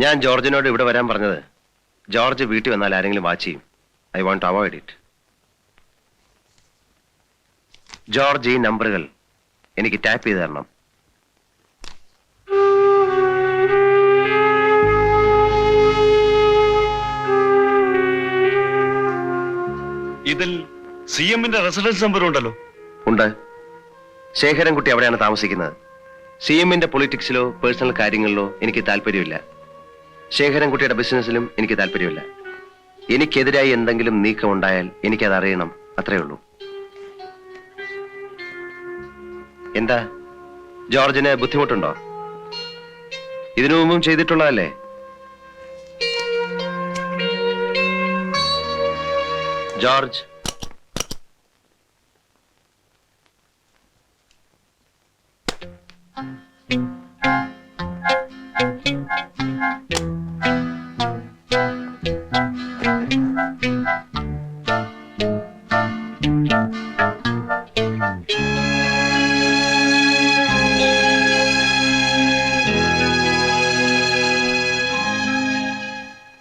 ഞാൻ ജോർജിനോട് ഇവിടെ വരാൻ പറഞ്ഞത്. ജോർജ് വീട്ടിൽ വന്നാൽ ആരെങ്കിലും വാച്ച് ചെയ്യും. I won't avoid it. George ഈ നമ്പറുകൾ എനിക്ക് ടാപ്പ് ചെയ്ത് തരണം. ഇതിൽ സി എമ്മിന്റെ റെസിഡൻസ് നമ്പർ ഉണ്ടല്ലോ. ഉണ്ട്. ശേഖരൻകുട്ടി അവിടെയാണ് താമസിക്കുന്നത്. സി എമ്മിന്റെ പൊളിറ്റിക്സിലോ പേഴ്സണൽ കാര്യങ്ങളിലോ എനിക്ക് താല്പര്യമില്ല. ശേഖരൻകുട്ടിയുടെ ബിസിനസ്സിലും എനിക്ക് താല്പര്യമില്ല. എനിക്കെതിരായി എന്തെങ്കിലും നീക്കം ഉണ്ടായാൽ എനിക്കത് അറിയണം അത്രേ ഉള്ളൂ. എന്താ? ജോർജിന് ബുദ്ധിമുട്ടുണ്ടോ? ഇതിനു മുമ്പും ചെയ്തിട്ടുള്ളതല്ലേ? ജോർജ്.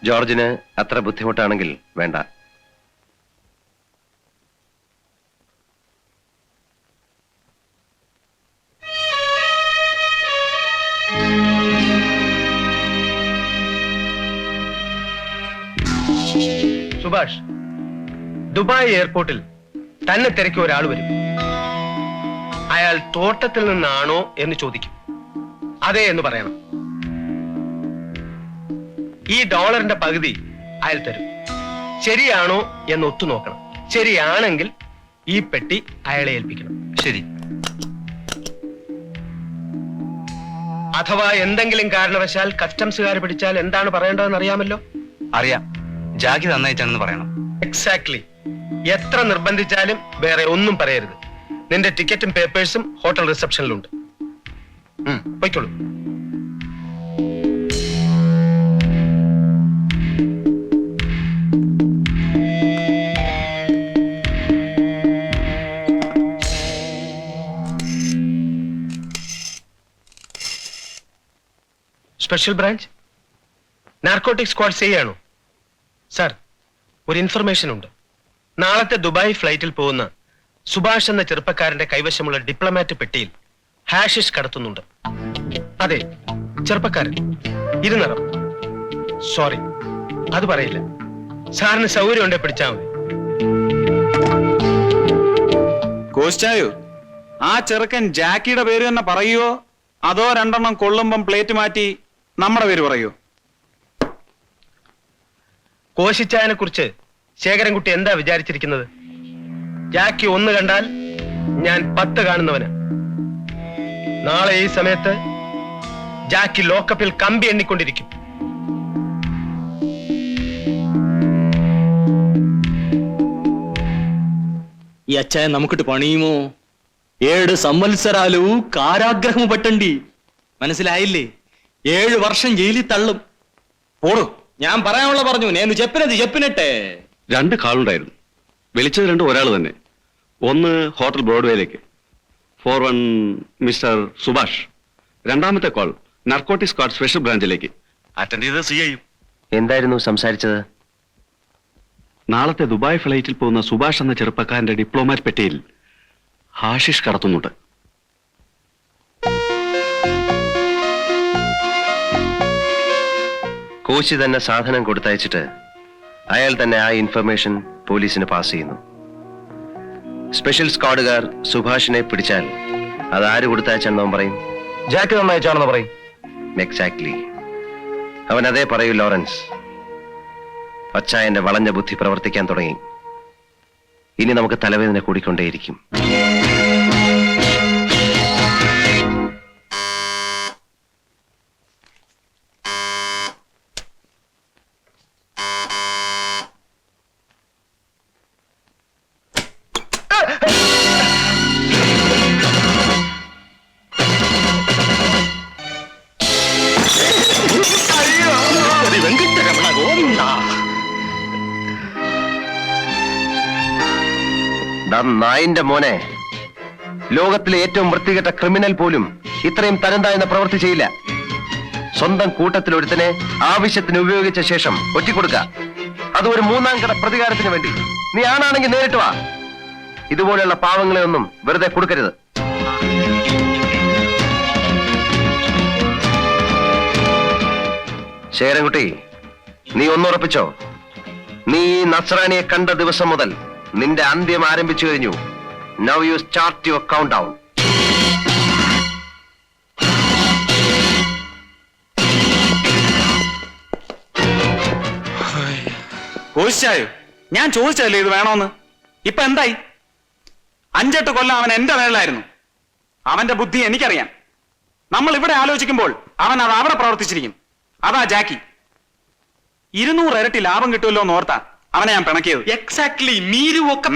ജോർജിന് അത്ര ബുദ്ധിമുട്ടാണെങ്കിൽ വേണ്ട. സുഭാഷ് ദുബായ് എയർപോർട്ടിൽ തന്നെ തിരക്കി ഒരാൾ വരും. അയാൾ തോട്ടത്തിൽ നിന്നാണോ എന്ന് ചോദിക്കും. അതെ എന്ന് പറയണം. ഈ ഡോളറിന്റെ പകുതി അയാൾ തരും. ശരിയാണോ എന്ന് ഒത്തു നോക്കണം. ശരിയാണെങ്കിൽ ഈ പെട്ടി അയാളെ ഏൽപ്പിക്കണം. ശരി. അഥവാ എന്തെങ്കിലും കാരണവശാൽ കസ്റ്റംസുകാർ പിടിച്ചാൽ എന്താണ് പറയേണ്ടതെന്ന് അറിയാമല്ലോ? അറിയാം. ജാക്കി നന്നായിട്ടാണെന്ന് പറയണം. എക്സാക്ട്ലി എത്ര നിർബന്ധിച്ചാലും വേറെ ഒന്നും പറയരുത്. നിന്റെ ടിക്കറ്റും പേപ്പേഴ്സും ഹോട്ടൽ റിസപ്ഷനിലുണ്ട്. പൊയ്ക്കോളൂ. സ്പെഷ്യൽ ബ്രാഞ്ച് നാർക്കോട്ടിക് സ്ക്വാഡ് ചെയ്യാണോ സാർ ഒരു ഇൻഫർമേഷൻ ഉണ്ട്. നാളത്തെ ദുബായ് ഫ്ലൈറ്റിൽ പോകുന്ന സുഭാഷ് എന്ന ചെറുപ്പക്കാരന്റെ കൈവശമുള്ള ഡിപ്ലോമാറ്റ് പെട്ടിയിൽ ഹാഷിഷ് കടത്തുന്നുണ്ട്. അതെ ചെറുപ്പക്കാരൻ. ഇരുനിറം സോറി അത് പറയില്ല. സാറിന് സൗകര്യം ഉണ്ടെ പിടിച്ചാൽ മതി. കോസ്റ്റായോ ആ ചെറുക്കൻ ജാക്കിയുടെ പേര് തന്നെ പറയുവോ? അതോ രണ്ടെണ്ണം കൊള്ളുമ്പം പ്ലേറ്റ് മാറ്റി നമ്മുടെ പേര് പറയൂ. കോശിച്ചായനെ കുറിച്ച് ശേഖരൻകുട്ടി എന്താ വിചാരിച്ചിരിക്കുന്നത്? ജാക്കി ഒന്ന് കണ്ടാൽ ഞാൻ പത്ത് കാണുന്നവന്. നാളെ ഈ സമയത്ത് ജാക്കി ലോക്കപ്പിൽ കമ്പി എണ്ണിക്കൊണ്ടിരിക്കും. ഈ అచ్చాయ നമുക്കിട്ട് പണിയുമോ? ఏడు సంవత్సరాలు కారాగ్రహము പെട്ടണ്ടി. മനസ്സിലായില്ലേ? ഏഴ് വർഷം ജയിലിൽ തള്ളും. പോണു ഞാൻ പറയാനുള്ള പറഞ്ഞു. നേന്ന് ചെപ്പിനത് ചെപ്പിനട്ടെ രണ്ട് കാളുണ്ടായിരുന്നു. വിളിച്ചത് രണ്ട് ഒരാൾ തന്നെ. ഒന്ന് hotel ബ്രോഡ്വേയിലേക്ക്. Four one mister Subhash. രണ്ടാമത്തെ കോൾ നർക്കോട്ടിക് സ്ക്വാഡ് സ്പെഷ്യൽ ബ്രാഞ്ചിലേക്ക്. അറ്റൻഡ് ചെയ്ത് സി ചെയ്യും എന്തായിരുന്നു സംസാരിച്ചത്? നാളത്തെ ദുബായ് ഫ്ലൈറ്റിൽ പോകുന്ന സുഭാഷ് എന്ന ചെറുപ്പക്കാരന്റെ ഡിപ്ലോമാറ്റ് പെട്ടിയിൽ ഹാഷിഷ് കടത്തുന്നുണ്ട്. കോശി തന്നെ സാധനം കൊടുത്തയച്ചിട്ട് അയാൾ തന്നെ ആ ഇൻഫർമേഷൻ പോലീസിന് പാസ് ചെയ്യുന്നു. സ്പെഷ്യൽ സ്ക്വാഡുകാർ സുഭാഷിനെ പിടിച്ചാൽ അത് ആര് കൊടുത്തയച്ചാണെന്നോ പറയും? ജാക്ക് നന്നായിച്ചാണെന്ന് പറയും. എക്സാക്ട്ലി അവൻ അതേ പറയൂ ലോറൻസ്. അച്ചായന്റെ വളഞ്ഞ ബുദ്ധി പ്രവർത്തിക്കാൻ തുടങ്ങി. ഇനി നമുക്ക് തലവേദന കൂടിക്കൊണ്ടേയിരിക്കും. മോനെ ലോകത്തിലെ ഏറ്റവും വൃത്തികെട്ട ക്രിമിനൽ പോലും ഇത്രയും തരം പ്രവൃത്തി ചെയ്യില്ല. സ്വന്തം കൂട്ടത്തിൽ ഒരുത്തനെ ആവശ്യത്തിന് ഉപയോഗിച്ച ശേഷം ഒറ്റിക്കൊടുക്ക. അത് ഒരു മൂന്നാം കട പ്രതികാരത്തിന് വേണ്ടി. നീ ആണാണെങ്കിൽ നേരിട്ട് വാ. ഇതുപോലെയുള്ള പാവങ്ങളെ ഒന്നും വെറുതെ കൊടുക്കരുത്. ശേരൻകുട്ടി നീ ഒന്നുറപ്പിച്ചോ? നീ നസ്രാനിയെ കണ്ട ദിവസം മുതൽ നിന്റെ അന്ത്യം ആരംഭിച്ചു കഴിഞ്ഞു. Now you start your countdown. കോശിച്ചായോ ഞാൻ ചോദിച്ചതല്ലേ ഇത് വേണോന്ന്? ഇപ്പൊ എന്തായി? അഞ്ചെട്ട് കൊല്ലം അവൻ എന്റെ മേളിലായിരുന്നു അവന്റെ ബുദ്ധി എനിക്കറിയാം. നമ്മൾ ഇവിടെ ആലോചിക്കുമ്പോൾ അവൻ അത് അവിടെ പ്രവർത്തിച്ചിരിക്കും. അതാ ജാക്കി. ഇരുന്നൂറ് ഇരട്ടി ലാഭം കിട്ടുമല്ലോ എന്ന് ഓർത്താ അവനെ ഞാൻ പിണക്കിയത്. എക്സാക്ട്ലി നീരു ഒക്കെ.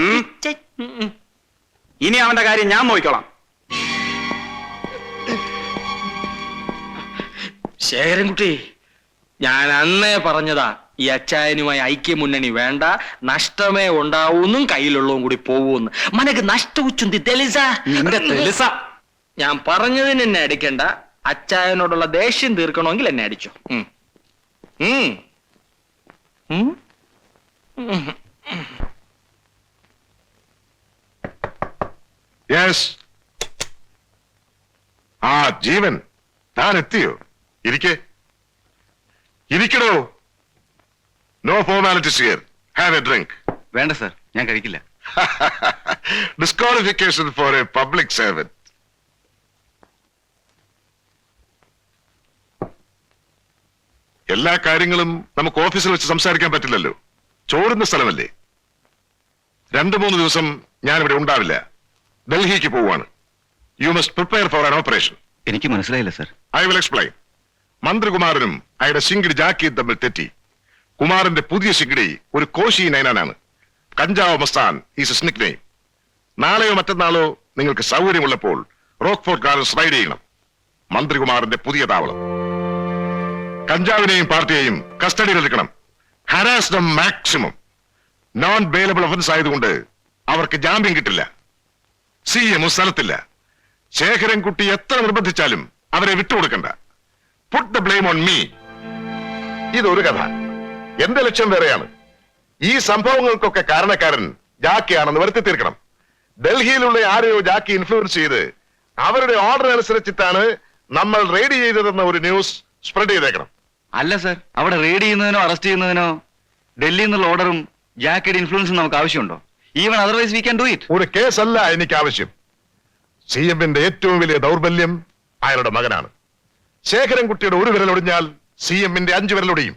ഇനി അവന്റെ കാര്യം ഞാൻ നോക്കിക്കോളാം ശേഖരൻകുട്ടി ഞാൻ അന്നേ പറഞ്ഞതാ ഈ അച്ചായനുമായി ഐക്യമുന്നണി വേണ്ട നഷ്ടമേ ഉണ്ടാവൂന്നും കയ്യിലുള്ളതും കൂടി പോവൂന്ന് മനക്ക് നഷ്ടവുച്ചുന്തി തെളിസ. ഞാൻ പറഞ്ഞതിന് എന്നെ അടിക്കണ്ട അച്ചായനോടുള്ള ദേഷ്യം തീർക്കണമെങ്കിൽ എന്നെ അടിച്ചു ഉം. ഉം. ഉം. ഉം. യെസ് ആ ജീവൻ. താൻ എത്തിയോ? ഇരിക്കെ. ഇരിക്കടോ. No formalities here have a drink വേണ്ട സർ ഞാൻ കഴിക്കില്ല. Disqualification for a public servant എല്ലാ കാര്യങ്ങളും നമുക്ക് ഓഫീസിൽ വെച്ച് സംസാരിക്കാൻ പറ്റില്ലല്ലോ. ചോറുന്ന സ്ഥലമല്ലേ? രണ്ടു മൂന്ന് ദിവസം ഞാൻ ഇവിടെ ഉണ്ടാവില്ല. ഡൽഹിക്ക് പോവാണ്. You must prepare for an operation എനിക്ക് മനസ്സിലായില്ല സർ ഐ വിൽ എക്സ്പ്ലെയിൻ മന്ത്രികുമാരനും അയാളുടെ ശിങ്കിടി ജാക്കിയും തമ്മിൽ തെറ്റി. കുമാറിന്റെ പുതിയ സിംഗിഡി ഒരു കോശി നൈനാനാണ് കഞ്ചാവ് മസ്താൻ ഈസ് സ്നിക് നെയിം നാളെയോ മറ്റന്നാളോ നിങ്ങൾക്ക് സൗകര്യമുള്ളപ്പോൾ റോക്ക്ഫോർട്ട് ഗാർഡൻസ് റൈഡ് ചെയ്യണം. മന്ത്രികുമാറിന്റെ പുതിയ താവളം. കഞ്ചാവിനെയും പാർട്ടിയെയും കസ്റ്റഡിയിലെടുക്കണം എടുക്കണം. ഹരാസ്ഡം മാക്സിമം നോൺ ബെയിലബിൾ ഒഫൻസ് ആയതുകൊണ്ട് അവർക്ക് ജാമ്യം കിട്ടില്ല. C M സ്ഥലത്തില്ല. ശേഖരൻകുട്ടി എത്ര നിർബന്ധിച്ചാലും അവരെ വിട്ടുകൊടുക്കണ്ട. Put the blame on me ഇതൊരു കഥ. എന്റെ ലക്ഷ്യം വേറെയാണ്. ഈ സംഭവങ്ങൾക്കൊക്കെ കാരണക്കാരൻ ജാക്കിയാണെന്ന് വരുത്തി തീർക്കണം. ഡൽഹിയിലുള്ള ആരെയോ ജാക്കി ഇൻഫ്ലുവൻസ് ചെയ്ത് അവരുടെ ഓർഡർ അനുസരിച്ചിട്ടാണ് നമ്മൾ റെയ്ഡ് ചെയ്തതെന്ന ഒരു ന്യൂസ് സ്പ്രെഡ് ചെയ്തേക്കണം. അല്ല സർ അവിടെ റെയ്ഡ് ചെയ്യുന്നതിനോ അറസ്റ്റ് ചെയ്യുന്നതിനോ ഡൽഹിയിൽ നിന്നുള്ള ഓർഡറും ജാക്കിയുടെ ഇൻഫ്ലുവൻസും നമുക്ക് ആവശ്യമുണ്ടോ? Even otherwise we can do it ഒരു കേസല്ല എനിക്ക് ആവശ്യം സി എമ്മിന്റെ ഏറ്റവും വലിയ ദൗർബല്യം അയാളുടെ മകനാണ്. ശേഖരൻകുട്ടിയുടെ ഒരു വിരലൊടിഞ്ഞാൽ സി എമ്മിന്റെ അഞ്ചു വിരലൊടിയും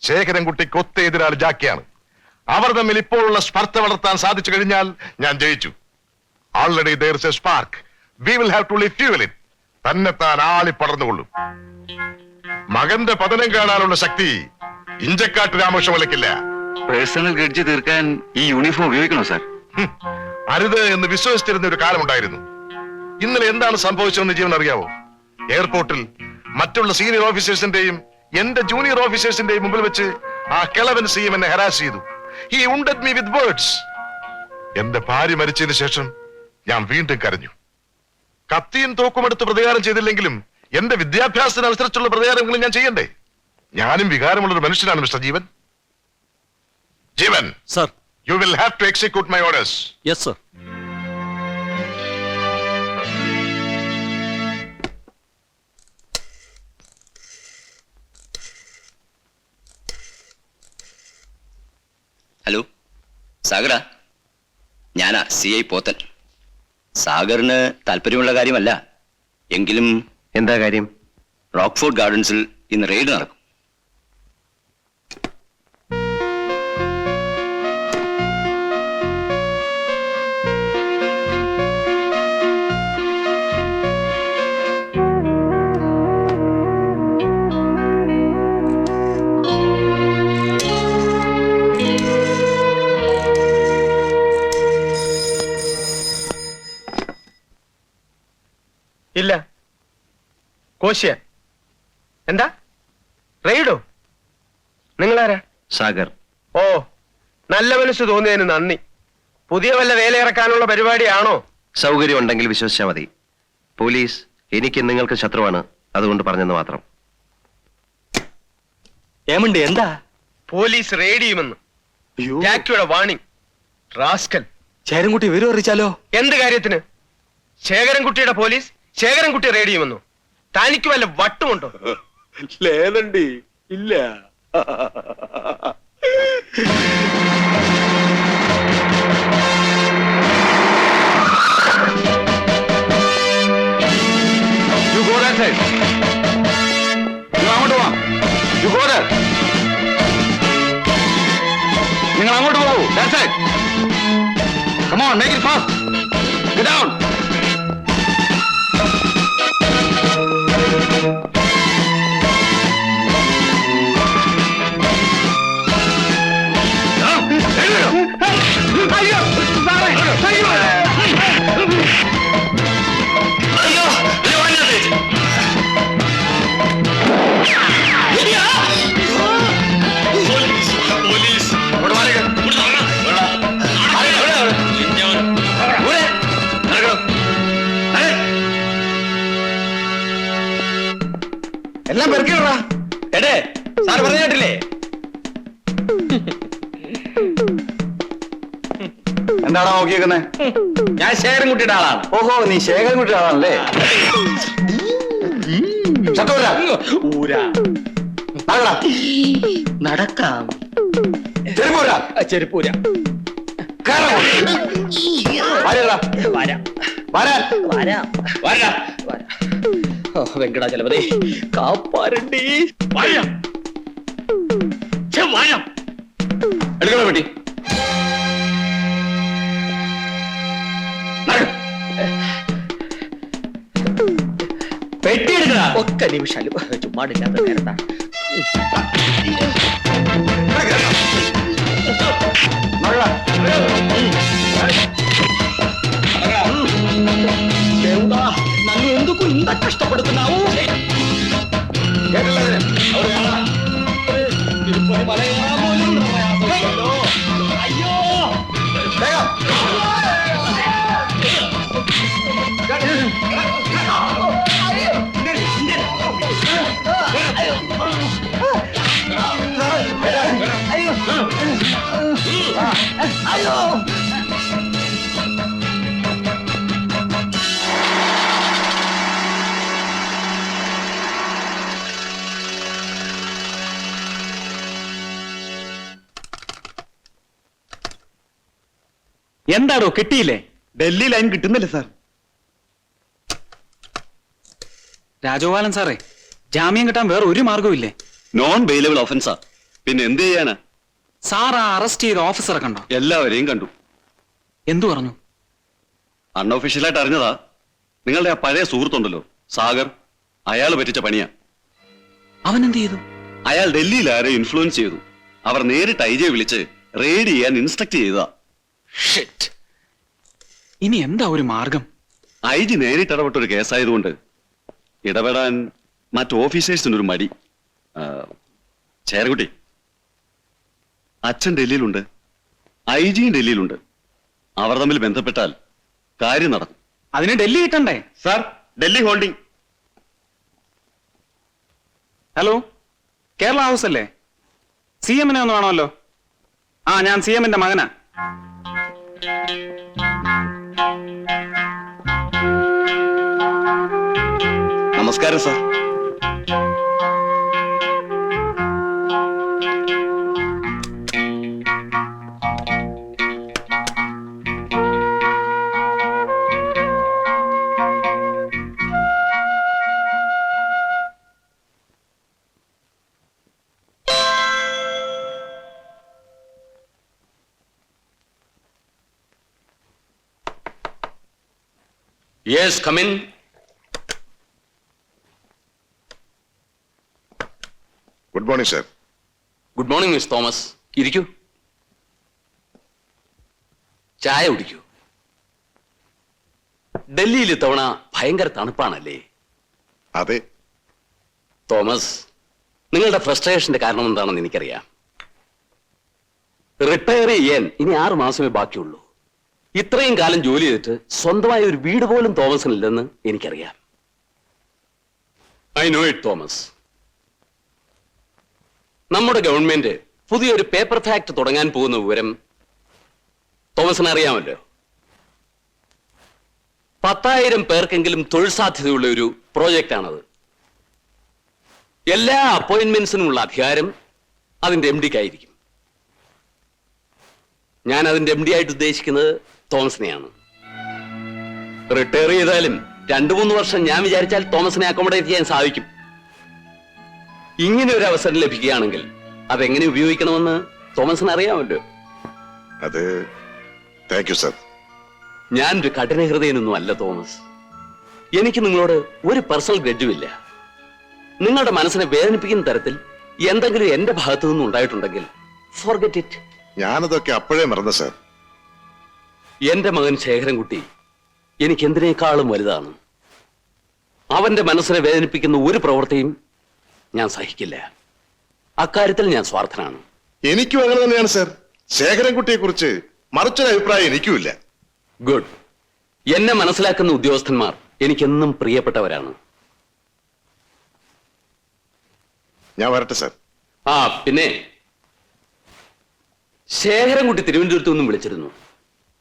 ശേഖരൻകുട്ടിക്ക് ഒത്ത എതിരാളി ജാക്കിയാണ്. അവർ തമ്മിൽ ഇപ്പോഴുള്ള സ്പർദ്ധ വളർത്താൻ സാധിച്ചു കഴിഞ്ഞാൽ ഞാൻ ജയിച്ചു. Already there a spark we will have to leave fuel it തന്നെത്താൻ ആളി പടർന്നുകൊള്ളും. മകന്റെ പതനം കാണാനുള്ള ശക്തി ഇഞ്ചക്കാട്ട് രാമകൃഷ്ണ വിലക്കില്ല പേഴ്സണൽ ഗഡ്ജ് തീർക്കാൻ ഈ യൂണിഫോം ഉപയോഗിക്കണോ സാർ? ഹും, അരുത് എന്ന് വിശ്വസിച്ചിരുന്ന ഒരു കാലമുണ്ടായിരുന്നു ഇന്നലെ എന്താണ് സംഭവിച്ചതെന്ന് ജീവൻ അറിയാവോ? എയർപോർട്ടിൽ മറ്റുള്ള സീനിയർ ഓഫീസേഴ്സിന്റെയും എന്റെ ജൂനിയർ ഓഫീസേഴ്സിന്റെയും മുമ്പിൽ വെച്ച് ആ കിളവൻ സി എന്നെ ഹരാസ് ചെയ്തു. ഈ ഉണ്ടത് മീ വിത്ത് വേർഡ്സ് എന്റെ ഭാര്യ മരിച്ചതിന് ശേഷം ഞാൻ വീണ്ടും കരഞ്ഞു. കത്തിയും തോക്കുമെടുത്ത് പ്രതികാരം ചെയ്തില്ലെങ്കിലും എന്റെ വിദ്യാഭ്യാസത്തിനനുസരിച്ചുള്ള പ്രതികാരങ്ങളും ഞാൻ ചെയ്യണ്ടേ? ഞാനും വികാരമുള്ള ഒരു മനുഷ്യനാണ് mister Jeevan. Jeevan sir. You will have to execute my orders yes sir hello സാഗറാ ഞാനാ സി ഐ പോത്തൻ. സാഗറിന് താല്പര്യമുള്ള കാര്യമല്ല. എങ്കിലും എന്താ കാര്യം? റോക്ക്ഫോർഡ് ഗാർഡൻസിൽ ഇന്ന് റെയ്ഡ് നടക്കും. കോശ്യൻ എന്താ? റെയ്ഡോ? നിങ്ങളാരാ? സാഗർ. ഓ നല്ല മനസ്സ് തോന്നിയതിന് നന്ദി. പുതിയ വല്ല വേലയിറക്കാനുള്ള പരിപാടിയാണോ? സൗകര്യം ഉണ്ടെങ്കിൽ വിശ്വസിച്ചാൽ മതി. പോലീസ് എനിക്ക് നിങ്ങൾക്ക് ശത്രുവാണ്. അതുകൊണ്ട് പറഞ്ഞെന്ന് മാത്രം. ഏമുണ്ട് എന്താ? പോലീസ് റെയ്ഡ് ചെയ്യുമെന്ന് ജാക്കിയുടെ വാണിംഗ്. റാസ്കൽ. ചേരൻകുട്ടി വിവരം അറിയിച്ചാലോ? എന്ത് കാര്യത്തിന്? ശേഖരൻകുട്ടിയുടെ പോലീസ്? ശേഖരൻകുട്ടി റെയ്ഡ് ചെയ്യുമെന്നോ തനിക്ക് വല്ല വട്ടുമുണ്ടോ ലേതണ്ടി ഇല്ല You go that side. നിങ്ങൾ അങ്ങോട്ട് പോവാം You go there. നിങ്ങൾ അങ്ങോട്ട് പോകൂ that side. Come on, make it fast. നോക്കിയേക്കുന്നേ? ഞാൻ ശേഖരൻകുട്ടിയുടെ ആളാണ്. ഓഹോ നീ ശേഖരൻകുട്ടി കുട്ടിയുടെ ആളാണല്ലേ? ഊരാ. നടക്കാം. ചെരുപ്പൂര. ചെരുപ്പൂര. വെങ്കടാചലപതി കാപ്പാരണ്ടി. ഛെ, വരാം. എടുക്കണോ പെട്ടി? പെട്ടി ഒക്കെ നിമിഷം ചുമ്മാടില്ലാത്ത നേരത്താ എന്താടോ കിട്ടിയില്ലേ? ഡൽഹി ലൈൻ കിട്ടുന്നില്ല സാർ. രാജഗോപാലൻ സാറേ ജാമ്യം കിട്ടാൻ വേറെ ഒരു മാർഗവും ഇല്ലേ നോൺ ബെയിലബിൾ ഓഫൻസാ. പിന്നെ എന്ത് ചെയ്യാനാ? സാർ ആ അറസ്റ്റ് ചെയ്ത ഓഫീസറെ കണ്ടോ? എല്ലാവരെയും കണ്ടു. എന്തു പറഞ്ഞു? അൺഒഫീഷ്യലായിട്ട് അറിഞ്ഞതാ. നിങ്ങളുടെ ആ പഴയ സുഹൃത്തുണ്ടല്ലോ സാഗർ. അയാൾ പറ്റിച്ച പണിയാ. അവൻ എന്ത് ചെയ്തു? അയാൾ ഡൽഹിയിൽ ആരെ ഇൻഫ്ലുവൻസ് ചെയ്തു. അവർ നേരിട്ട് ഐ ജെ വിളിച്ച് റെയ്ഡ് ചെയ്യാൻ ഇൻസ്ട്രക്ട് ചെയ്തതാ. ഇനി എന്താ ഒരു മാർഗം? ഐ ജി നേരിട്ട് ഇടപെട്ട ഒരു കേസായതുകൊണ്ട് ഇടപെടാൻ മറ്റു ഓഫീസേഴ്സിനൊരു മടി. ചേരകുട്ടി അച്ഛൻ ഡൽഹിയിലുണ്ട്. ഐ ജിയും ഡൽഹിയിലുണ്ട്. അവർ തമ്മിൽ ബന്ധപ്പെട്ടാൽ കാര്യം നടക്കും. അതിന് ഡൽഹി കിട്ടണ്ടേ? Sir Delhi holding. Hello? Kerala house അല്ലേ? സി എമ്മിനെ ഒന്ന് വേണമല്ലോ. ആ ഞാൻ സി എമ്മിന്റെ മകനാ. നമസ്കാരം sir. Yes come in good morning sir good morning miss Thomas ഇരിക്കൂ. ചായ കുടിക്കൂ. ഡൽഹിയിൽ ഇത്തവണ ഭയങ്കര തണുപ്പാണല്ലേ? അതെ. തോമസ് നിങ്ങളുടെ ഫ്രസ്ട്രേഷന്റെ കാരണം എന്താണെന്ന് എനിക്കറിയാം. റിട്ടയർ ചെയ്യാൻ ഇനി ആറു മാസമേ ബാക്കിയുള്ളൂ. ഇത്രയും കാലം ജോലി ചെയ്തിട്ട് സ്വന്തമായ ഒരു വീട് പോലും തോമസിന് ഇല്ലെന്ന് എനിക്കറിയാം. I know it Thomas. നമ്മുടെ ഗവൺമെന്റ് പുതിയൊരു പേപ്പർ ഫാക്ടറി തുടങ്ങാൻ പോകുന്ന വിവരം തോമസിന് അറിയാമല്ലോ പത്തായിരം പേർക്കെങ്കിലും തൊഴിൽ സാധ്യതയുള്ള ഒരു പ്രോജക്റ്റ് ആണത് എല്ലാ അപ്പോയിന്റ്മെന്റ്സിനുമുള്ള അധികാരം അതിന്റെ എം ഡിക്കായിരിക്കും ഞാൻ അതിന്റെ എം ഡി ആയിട്ട് ഉദ്ദേശിക്കുന്നത് തോമസിനെയാണ്. റിട്ടയർ ചെയ്താലും രണ്ടു മൂന്ന് വർഷം ഞാൻ വിചാരിച്ചാൽ തോമസിനെ അക്കോമഡേറ്റ് ചെയ്യാൻ സാധിക്കും. ഇങ്ങനെ ഒരു അവസരം ലഭിക്കുകയാണെങ്കിൽ അതെങ്ങനെ ഉപയോഗിക്കണമെന്ന് തോമസിന് അറിയാമല്ലോ. അത് താങ്ക് യു സർ ഞാനൊരു കഠിന ഹൃദയനൊന്നും അല്ല തോമസ്. എനിക്ക് നിങ്ങളോട് ഒരു പേഴ്സണൽ ഗ്രഡ്ജുമില്ല നിങ്ങളുടെ മനസ്സിനെ വേദനിപ്പിക്കുന്ന തരത്തിൽ എന്തെങ്കിലും എന്റെ ഭാഗത്തു നിന്നും ഉണ്ടായിട്ടുണ്ടെങ്കിൽ ഫോർഗെറ്റ് ഇറ്റ് ഞാനതൊക്കെ അപ്പോഴേ മറന്നു സർ എന്റെ മകൻ ശേഖരൻകുട്ടി എനിക്ക് എന്തിനേക്കാളും വലുതാണ്. അവന്റെ മനസ്സിനെ വേദനിപ്പിക്കുന്ന ഒരു പ്രവൃത്തിയും ഞാൻ സഹിക്കില്ല. അക്കാര്യത്തിൽ ഞാൻ സ്വാർത്ഥനാണ്. എനിക്കും അങ്ങനെ തന്നെയാണ് സർ. ശേഖരൻകുട്ടിയെ കുറിച്ച് മറിച്ചൊരു അഭിപ്രായം എനിക്കുമില്ല. ഗുഡ്. എന്നെ മനസ്സിലാക്കുന്ന ഉദ്യോഗസ്ഥന്മാർ എനിക്കെന്നും പ്രിയപ്പെട്ടവരാണ്. ഞാൻ വരട്ടെ സർ. ആ പിന്നെ. ശേഖരൻകുട്ടി തിരുവനന്തപുരത്ത് നിന്നും വിളിച്ചിരുന്നു.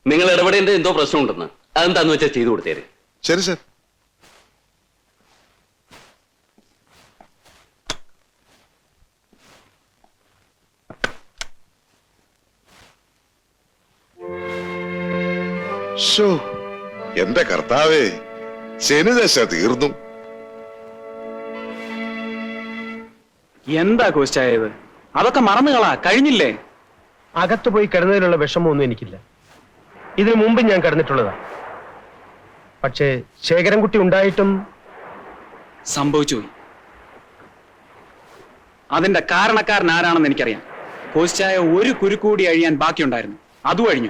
നിങ്ങൾ ഇടപെടേണ്ട എന്തോ പ്രശ്നം ഉണ്ടെന്ന് അതെന്താന്ന് വെച്ചാൽ ചെയ്തു കൊടുത്തേര്. ശരി സർ. എന്റെ കർത്താവേ ശനിദശ തീർന്നു. എന്താ കോശായത് അതൊക്കെ മറന്നുകളാ കഴിഞ്ഞില്ലേ? അകത്തു പോയി കിടന്നതിലുള്ള വിഷമമൊന്നും എനിക്കില്ല. ഇതിനു മുമ്പ് ഞാൻ കടന്നിട്ടുള്ളതാ. പക്ഷേ ശേഖരൻകുട്ടി ഉണ്ടായിട്ടും സംഭവിച്ചു അതിന്റെ കാരണക്കാരൻ ആരാണെന്ന് എനിക്കറിയാം. പോസ്റ്റായ ഒരു കുരുക്കൂടി അഴിയാൻ ബാക്കിയുണ്ടായിരുന്നു. അതും അഴിഞ്ഞു.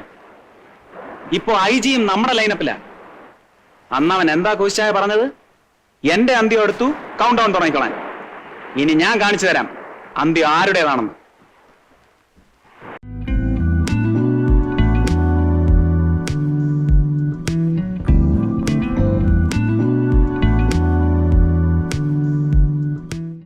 ഇപ്പോ ഐ ജിയും നമ്മുടെ ലൈനപ്പിലാ അവൻ എന്താ കോശിച്ചായ പറഞ്ഞത്? എന്റെ അന്ത്യം എടുത്തു കൗണ്ട് ഡൗൺ തുടങ്ങിക്കോളാൻ ഇനി ഞാൻ കാണിച്ചു തരാം. അന്ത്യം ആരുടേതാണെന്ന്.